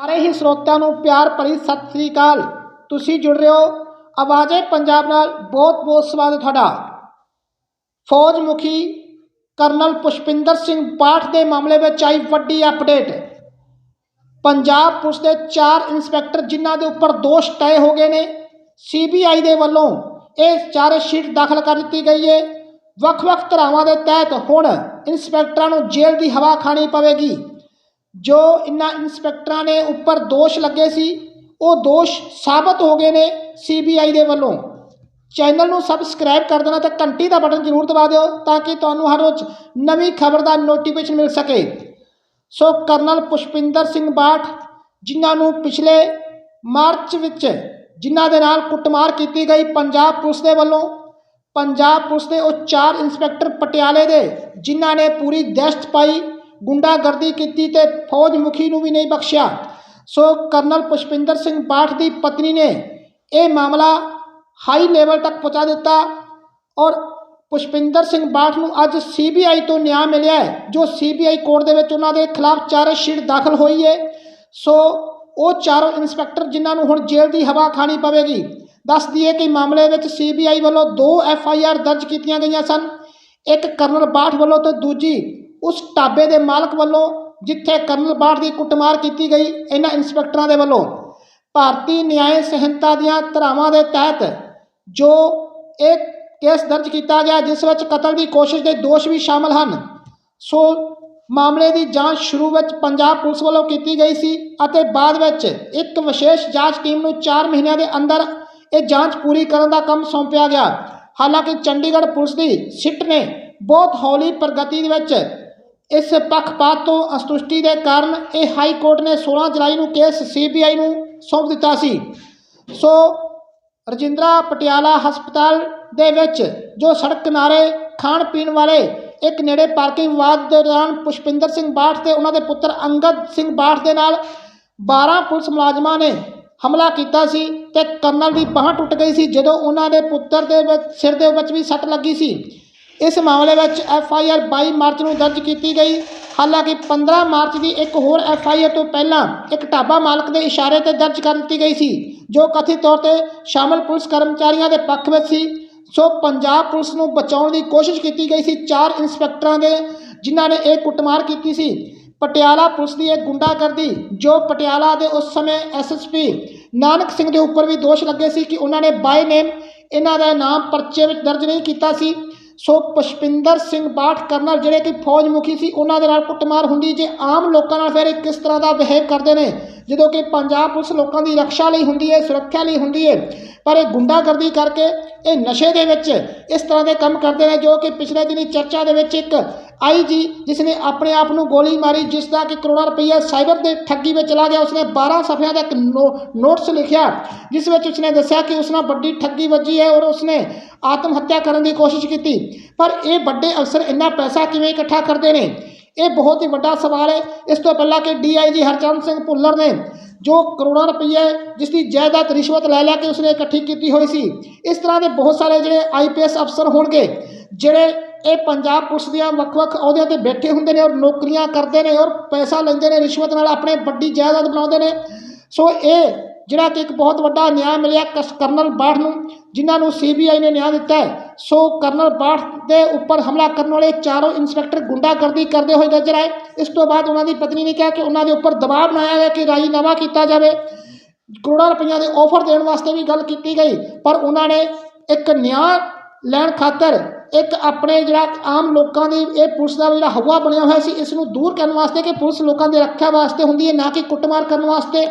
ਸਾਰੇ ਹੀ ਸਰੋਤਿਆਂ ਨੂੰ ਪਿਆਰ ਭਰੀ ਸਤਿ ਸ੍ਰੀ ਅਕਾਲ। ਤੁਸੀਂ ਜੁੜ ਰਹੇ ਹੋ ਆਵਾਜ਼ੇ ਪੰਜਾਬ ਨਾਲ, ਬਹੁਤ ਬਹੁਤ ਸਵਾਗਤ ਤੁਹਾਡਾ। ਫੌਜ ਮੁਖੀ ਕਰਨਲ ਪੁਸ਼ਪਿੰਦਰ ਸਿੰਘ ਪਾਠ ਦੇ ਮਾਮਲੇ ਵਿੱਚ ਆਈ ਵੱਡੀ ਅਪਡੇਟ। ਪੰਜਾਬ ਪੁਲਿਸ ਦੇ ਚਾਰ ਇੰਸਪੈਕਟਰ ਜਿਨ੍ਹਾਂ ਦੇ ਉੱਪਰ ਦੋਸ਼ ਤੈਅ ਹੋ ਗਏ ਨੇ, ਸੀਬੀਆਈ ਦੇ ਵੱਲੋਂ ਇਹ ਚਾਰ ਸ਼ੀਟ ਦਾਖਲ ਕਰ ਦਿੱਤੀ ਗਈ ਹੈ ਵੱਖ-ਵੱਖ ਧਾਰਾਵਾਂ ਦੇ ਤਹਿਤ ਹੁਣ ਇੰਸਪੈਕਟਰਾਂ ਨੂੰ ਜੇਲ੍ਹ ਦੀ ਹਵਾ ਖਾਣੀ ਪਵੇਗੀ। ਜੋ ਇਨ੍ਹਾਂ ਇੰਸਪੈਕਟਰਾਂ ਨੇ ਉੱਪਰ ਦੋਸ਼ ਲੱਗੇ ਸੀ, ਉਹ ਦੋਸ਼ ਸਾਬਤ ਹੋ ਗਏ ਨੇ ਸੀਬੀਆਈ ਦੇ ਵੱਲੋਂ। ਚੈਨਲ ਨੂੰ ਸਬਸਕ੍ਰਾਈਬ ਕਰ ਦੇਣਾ ਤੇ ਘੰਟੀ ਦਾ ਬਟਨ ਜ਼ਰੂਰ ਦਬਾ ਦਿਓ ਤਾਂ ਕਿ ਤੁਹਾਨੂੰ ਹਰ ਰੋਜ਼ ਨਵੀਂ ਖਬਰ ਦਾ ਨੋਟੀਫਿਕੇਸ਼ਨ ਮਿਲ ਸਕੇ। ਸੋ ਕਰਨਲ ਪੁਸ਼ਪਿੰਦਰ ਸਿੰਘ ਬਾਠ, ਜਿਨ੍ਹਾਂ ਨੂੰ ਪਿਛਲੇ ਮਾਰਚ ਵਿੱਚ ਜਿਨ੍ਹਾਂ ਦੇ ਨਾਲ ਕੁੱਟਮਾਰ ਕੀਤੀ ਗਈ ਪੰਜਾਬ ਪੁਲਿਸ ਦੇ ਵੱਲੋਂ, ਪੰਜਾਬ ਪੁਲਿਸ ਦੇ ਉਹ ਚਾਰ ਇੰਸਪੈਕਟਰ ਪਟਿਆਲੇ ਦੇ, ਜਿਨ੍ਹਾਂ ਨੇ ਪੂਰੀ ਦਹਿਸ਼ਤ ਪਾਈ। ਗੁੰਡਾਗਰਦੀ ਕੀਤੀ ਤੇ ਫੌਜ ਮੁਖੀ ਨੂੰ ਵੀ ਨਹੀਂ ਬਖਸ਼ਿਆ। ਸੋ ਕਰਨਲ ਪੁਸ਼ਪਿੰਦਰ ਸਿੰਘ ਬਾਠ ਦੀ ਪਤਨੀ ਨੇ ਇਹ ਮਾਮਲਾ ਹਾਈ ਲੈਵਲ ਤੱਕ ਪਹੁੰਚਾ ਦਿੱਤਾ ਔਰ ਪੁਸ਼ਪਿੰਦਰ ਸਿੰਘ ਬਾਠ ਨੂੰ ਅੱਜ ਸੀਬੀਆਈ ਤੋਂ ਨਿਆਂ ਮਿਲਿਆ ਹੈ, ਜੋ ਸੀਬੀਆਈ ਕੋਰਟ ਦੇ ਵਿੱਚ ਉਹਨਾਂ ਦੇ ਖਿਲਾਫ ਚਾਰਜ ਸ਼ੀਟ ਦਾਖਲ ਹੋਈ ਹੈ। ਸੋ ਉਹ ਚਾਰੋਂ ਇੰਸਪੈਕਟਰ ਜਿਨ੍ਹਾਂ ਨੂੰ ਹੁਣ ਜੇਲ੍ਹ ਦੀ ਹਵਾ ਖਾਣੀ ਪਵੇਗੀ, ਦੱਸ ਦਈਏ ਕਿ ਮਾਮਲੇ ਵਿੱਚ ਸੀਬੀਆਈ ਵੱਲੋਂ ਦੋ ਐਫ ਆਈ ਆਰ ਦਰਜ ਕੀਤੀਆਂ ਗਈਆਂ ਸਨ, ਇੱਕ ਕਰਨਲ ਬਾਠ ਵੱਲੋਂ ਤੇ ਦੂਜੀ ਉਸ ਢਾਬੇ ਦੇ ਮਾਲਕ ਵੱਲੋਂ ਜਿੱਥੇ ਕਰਨਲ ਬਾਠ ਦੀ ਕੁੱਟਮਾਰ ਕੀਤੀ ਗਈ, ਇਹਨਾਂ ਇੰਸਪੈਕਟਰਾਂ ਦੇ ਵੱਲੋਂ। ਭਾਰਤੀ ਨਿਆਂ ਸੰਹਿਤਾ ਦੀਆਂ ਧਾਰਾਵਾਂ ਦੇ ਤਹਿਤ ਜੋ ਇੱਕ ਕੇਸ ਦਰਜ ਕੀਤਾ ਗਿਆ, ਜਿਸ ਵਿੱਚ ਕਤਲ ਦੀ ਕੋਸ਼ਿਸ਼ ਦੇ ਦੋਸ਼ ਵੀ ਸ਼ਾਮਲ ਹਨ। ਸੋ ਮਾਮਲੇ ਦੀ ਜਾਂਚ ਸ਼ੁਰੂ ਵਿੱਚ ਪੰਜਾਬ ਪੁਲਿਸ ਵੱਲੋਂ ਕੀਤੀ ਗਈ ਸੀ ਅਤੇ ਬਾਅਦ ਵਿੱਚ ਇੱਕ ਵਿਸ਼ੇਸ਼ ਜਾਂਚ ਟੀਮ ਨੂੰ 4 ਮਹੀਨਿਆਂ ਦੇ ਅੰਦਰ ਇਹ ਜਾਂਚ ਪੂਰੀ ਕਰਨ ਦਾ ਕੰਮ ਸੌਂਪਿਆ ਗਿਆ। ਹਾਲਾਂਕਿ ਚੰਡੀਗੜ੍ਹ ਪੁਲਿਸ ਦੀ ਸਿੱਟ ਨੇ ਬਹੁਤ ਹੌਲੀ ਪ੍ਰਗਤੀ ਦੇ ਵਿੱਚ ਇਸ ਪੱਖਪਾਤ ਤੋਂ ਅਸੰਤੁਸ਼ਟੀ ਦੇ ਕਾਰਨ ਇਹ ਹਾਈ ਕੋਰਟ ਨੇ 16 ਜੁਲਾਈ ਨੂੰ ਕੇਸ ਸੀਬੀਆਈ ਨੂੰ ਸੌਂਪ ਦਿੱਤਾ ਸੀ। ਸੋ ਰਜਿੰਦਰਾ ਪਟਿਆਲਾ ਹਸਪਤਾਲ ਦੇ ਵਿੱਚ ਜੋ ਸੜਕ ਕਿਨਾਰੇ ਖਾਣ ਪੀਣ ਵਾਲੇ ਇੱਕ ਨੇੜੇ ਪਾਰਕਿੰਗ ਵਿਵਾਦ ਦੌਰਾਨ ਪੁਸ਼ਪਿੰਦਰ ਸਿੰਘ ਬਾਠ ਤੇ ਉਹਨਾਂ ਦੇ ਪੁੱਤਰ ਅੰਗਦ ਸਿੰਘ ਬਾਠ ਦੇ ਨਾਲ 12 ਪੁਲਿਸ ਮੁਲਾਜ਼ਮਾਂ ਨੇ ਹਮਲਾ ਕੀਤਾ ਸੀ ਤੇ ਕਰਨਲ ਦੀ ਬਾਂਹ ਟੁੱਟ ਗਈ ਸੀ ਜਦੋਂ ਉਹਨਾਂ ਦੇ ਪੁੱਤਰ ਦੇ ਸਿਰ ਦੇ ਵਿੱਚ ਵੀ ਸੱਟ ਲੱਗੀ ਸੀ। ਇਸ ਮਾਮਲੇ ਵਿੱਚ ਐਫ ਆਈ ਆਰ 22 ਮਾਰਚ ਨੂੰ ਦਰਜ ਕੀਤੀ ਗਈ। ਹਾਲਾਂਕਿ 15 ਮਾਰਚ ਦੀ ਇੱਕ ਹੋਰ ਐਫ ਆਈ ਆਰ ਤੋਂ ਪਹਿਲਾਂ ਇੱਕ ਢਾਬਾ ਮਾਲਕ ਦੇ ਇਸ਼ਾਰੇ ਤੇ ਦਰਜ ਕਰ ਦਿੱਤੀ ਗਈ ਸੀ, ਜੋ ਕਥਿਤ ਤੌਰ ਤੇ ਸ਼ਾਮਲ ਪੁਲਿਸ ਕਰਮਚਾਰੀਆਂ ਦੇ ਪੱਖ ਵਿੱਚ ਸੀ। ਸੋ ਪੰਜਾਬ ਪੁਲਿਸ ਨੂੰ ਬਚਾਉਣ ਦੀ ਕੋਸ਼ਿਸ਼ ਕੀਤੀ ਗਈ ਸੀ ਚਾਰ ਇੰਸਪੈਕਟਰਾਂ ਦੇ, ਜਿਨ੍ਹਾਂ ਨੇ ਇਹ ਕੁੱਟਮਾਰ ਕੀਤੀ ਸੀ। ਪਟਿਆਲਾ ਪੁਲਿਸ ਦੀ ਇਹ ਗੁੰਡਾਗਰਦੀ, ਜੋ ਪਟਿਆਲਾ ਦੇ ਉਸ ਸਮੇਂ ਐਸਐਸਪੀ ਨਾਨਕ ਸਿੰਘ ਦੇ ਉੱਪਰ ਵੀ ਦੋਸ਼ ਲੱਗੇ ਸੀ ਕਿ ਉਹਨਾਂ ਨੇ ਬਾਈ ਨੇਮ, ਇਹਨਾਂ ਦਾ ਨਾਮ ਪਰਚੇ ਵਿੱਚ ਦਰਜ ਨਹੀਂ ਕੀਤਾ ਸੀ। ਸੋ ਪੁਸ਼ਪਿੰਦਰ ਸਿੰਘ ਬਾਠ ਕਰਨਲ ਜਿਹੜੇ ਕਿ ਫੌਜ ਮੁਖੀ ਸੀ, ਉਹਨਾਂ ਦੇ ਨਾਲ ਕੁੱਟਮਾਰ ਹੁੰਦੀ ਜੇ ਆਮ ਲੋਕਾਂ ਨਾਲ ਫਿਰ ਇਹ ਕਿਸ ਤਰ੍ਹਾਂ ਦਾ ਬਿਹੇਵ ਕਰਦੇ ਨੇ? ਜਦੋਂ ਕਿ ਪੰਜਾਬ ਪੁਲਿਸ ਲੋਕਾਂ ਦੀ ਰੱਖਿਆ ਲਈ ਹੁੰਦੀ ਹੈ, ਸੁਰੱਖਿਆ ਲਈ ਹੁੰਦੀ ਹੈ, ਪਰ ਇਹ ਗੁੰਡਾਗਰਦੀ ਕਰਕੇ ਇਹ ਨਸ਼ੇ ਦੇ ਵਿੱਚ ਇਸ ਤਰ੍ਹਾਂ ਦੇ ਕੰਮ ਕਰਦੇ ਨੇ ਜੋ ਕਿ ਪਿਛਲੇ ਦਿਨੀ ਚਰਚਾ ਦੇ ਵਿੱਚ ਇੱਕ ਆਈ ਜੀ ਜਿਸ ਨੇ ਆਪਣੇ ਆਪ ਨੂੰ ਗੋਲੀ ਮਾਰੀ ਜਿਸ ਦਾ ਕਿ ਕਰੋੜਾਂ ਰੁਪਈਆ ਸਾਈਬਰ ਦੇ ਠੱਗੀ ਵਿੱਚ ਚਲਾ ਗਿਆ, ਉਸਨੇ 12 ਸਫ਼ਿਆਂ ਦਾ ਇੱਕ ਨੋ- ਨੋਟਸ ਲਿਖਿਆ, ਜਿਸ ਵਿੱਚ ਉਸਨੇ ਦੱਸਿਆ ਕਿ ਉਸ ਨਾਲ ਵੱਡੀ ਠੱਗੀ ਵੱਜੀ ਹੈ ਔਰ ਉਸਨੇ ਆਤਮ ਹੱਤਿਆ ਕਰਨ ਦੀ ਕੋਸ਼ਿਸ਼ ਕੀਤੀ। ਪਰ ਇਹ ਵੱਡੇ ਅਫਸਰ ਇੰਨਾ ਪੈਸਾ ਕਿਵੇਂ ਇਕੱਠਾ ਕਰਦੇ ਨੇ? ਇਹ ਬਹੁਤ ਹੀ ਵੱਡਾ ਸਵਾਲ ਹੈ। ਇਸ ਤੋਂ ਪਹਿਲਾਂ ਕਿ ਡੀਆਈਜੀ ਹਰਚੰਦ ਸਿੰਘ ਭੁੱਲਰ ਨੇ ਜੋ ਕਰੋੜਾਂ ਰੁਪਏ ਜਿਸ ਦੀ ਜਾਇਦਾਦ ਰਿਸ਼ਵਤ ਲੈ ਲੈ ਕੇ ਉਸਨੇ ਇਕੱਠੀ ਕੀਤੀ ਹੋਈ ਸੀ, ਇਸ ਤਰ੍ਹਾਂ ਦੇ ਬਹੁਤ ਸਾਰੇ ਜਿਹੜੇ ਆਈਪੀਐਸ ਅਫਸਰ ਹੋਣਗੇ, ਜਿਹੜੇ ਇਹ ਪੰਜਾਬ ਪੁਲਿਸ ਦੀਆਂ ਵੱਖ-ਵੱਖ ਅਹੁਦਿਆਂ ਤੇ ਬੈਠੇ ਹੁੰਦੇ ਨੇ ਔਰ ਨੌਕਰੀਆਂ ਕਰਦੇ ਨੇ ਔਰ ਪੈਸਾ ਲੈਂਦੇ ਨੇ, ਰਿਸ਼ਵਤ ਨਾਲ ਆਪਣੇ ਵੱਡੀ ਜਾਇਦਾਦ ਬਣਾਉਂਦੇ ਨੇ। ਸੋ ਇਹ ਜਿਹੜਾ ਕਿ ਇੱਕ ਬਹੁਤ ਵੱਡਾ ਨਿਆਂ ਮਿਲਿਆ ਕਸ ਕਰਨਲ ਬਾਠ ਨੂੰ, ਜਿਨ੍ਹਾਂ ਨੂੰ ਸੀਬੀਆਈ ਨੇ ਨਿਆਂ ਦਿੱਤਾ ਹੈ। ਸੋ ਕਰਨਲ ਬਾਠ ਦੇ ਉੱਪਰ ਹਮਲਾ ਕਰਨ ਵਾਲੇ ਚਾਰੋਂ ਇੰਸਪੈਕਟਰ ਗੁੰਡਾਗਰਦੀ ਕਰਦੇ ਹੋਏ ਨਜ਼ਰ ਆਏ। ਇਸ ਤੋਂ ਬਾਅਦ ਉਹਨਾਂ ਦੀ ਪਤਨੀ ਨੇ ਕਿਹਾ ਕਿ ਉਹਨਾਂ ਦੇ ਉੱਪਰ ਦਬਾਅ ਬਣਾਇਆ ਗਿਆ ਕਿ ਰਾਜੀਨਾਮਾ ਕੀਤਾ ਜਾਵੇ। ਕਰੋੜਾਂ ਰੁਪਈਆ ਦੇ ਆਫਰ ਦੇਣ ਵਾਸਤੇ ਵੀ ਗੱਲ ਕੀਤੀ ਗਈ, ਪਰ ਉਹਨਾਂ ਨੇ ਇੱਕ ਨਿਆਂ ਲੈਣ ਖਾਤਰ ਇੱਕ ਆਪਣੇ ਜਿਹੜਾ ਆਮ ਲੋਕਾਂ ਦੀ ਇਹ ਪੁਲਿਸ ਦਾ ਜਿਹੜਾ ਹਵਾ ਬਣਿਆ ਹੋਇਆ ਸੀ, ਇਸ ਨੂੰ ਦੂਰ ਕਰਨ ਵਾਸਤੇ ਕਿ ਪੁਲਿਸ ਲੋਕਾਂ ਦੀ ਰੱਖਿਆ ਵਾਸਤੇ ਹੁੰਦੀ ਹੈ, ਨਾ ਕਿ ਕੁੱਟਮਾਰ ਕਰਨ ਵਾਸਤੇ।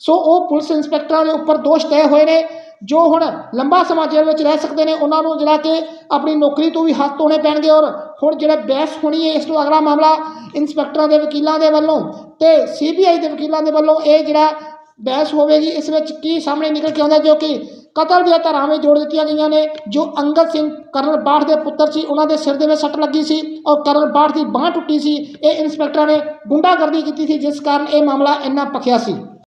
ਸੋ ਉਹ ਪੁਲਿਸ ਇੰਸਪੈਕਟਰਾਂ ਦੇ ਉੱਪਰ ਦੋਸ਼ ਤੈਅ ਹੋਏ ਨੇ। ਜੋ ਹੁਣ ਲੰਬਾ ਸਮਾਂ ਜੇਲ੍ਹ ਵਿੱਚ ਰਹਿ ਸਕਦੇ ਨੇ, ਉਹਨਾਂ ਨੂੰ ਜਿਹੜਾ ਕਿ ਆਪਣੀ ਨੌਕਰੀ ਤੋਂ ਵੀ ਹੱਥ ਧੋਣੇ ਪੈਣਗੇ ਔਰ ਹੁਣ ਜਿਹੜਾ ਬਹਿਸ ਹੋਣੀ ਹੈ, ਇਸ ਤੋਂ ਅਗਲਾ ਮਾਮਲਾ ਇੰਸਪੈਕਟਰਾਂ ਦੇ ਵਕੀਲਾਂ ਦੇ ਵੱਲੋਂ ਤੇ ਸੀਬੀਆਈ ਦੇ ਵਕੀਲਾਂ ਦੇ ਵੱਲੋਂ ਇਹ ਜਿਹੜਾ ਬਹਿਸ ਹੋਵੇਗੀ, ਇਸ ਵਿੱਚ ਕੀ ਸਾਹਮਣੇ ਨਿਕਲ ਕੇ ਆਉਂਦਾ ਜੋ ਕਿ ਕਤਲ ਦੀਆਂ ਧਾਰਾਵਾਂ ਜੋੜ ਦਿੱਤੀਆਂ ਗਈਆਂ ਨੇ, ਜੋ ਅੰਗਦ ਸਿੰਘ ਕਰਨਲ ਬਾਠ ਦੇ ਪੁੱਤਰ ਸੀ, ਉਹਨਾਂ ਦੇ ਸਿਰ ਦੇ ਵਿੱਚ ਸੱਟ ਲੱਗੀ ਸੀ ਔਰ ਕਰਨਲ ਬਾਠ ਦੀ ਬਾਂਹ ਟੁੱਟੀ ਸੀ, ਇਹ ਇੰਸਪੈਕਟਰਾਂ ਨੇ ਗੁੰਡਾਗਰਦੀ ਕੀਤੀ ਸੀ, ਜਿਸ ਕਾਰਨ ਇਹ ਮਾਮਲਾ ਇੰਨਾ ਪਖਿਆ ਸੀ।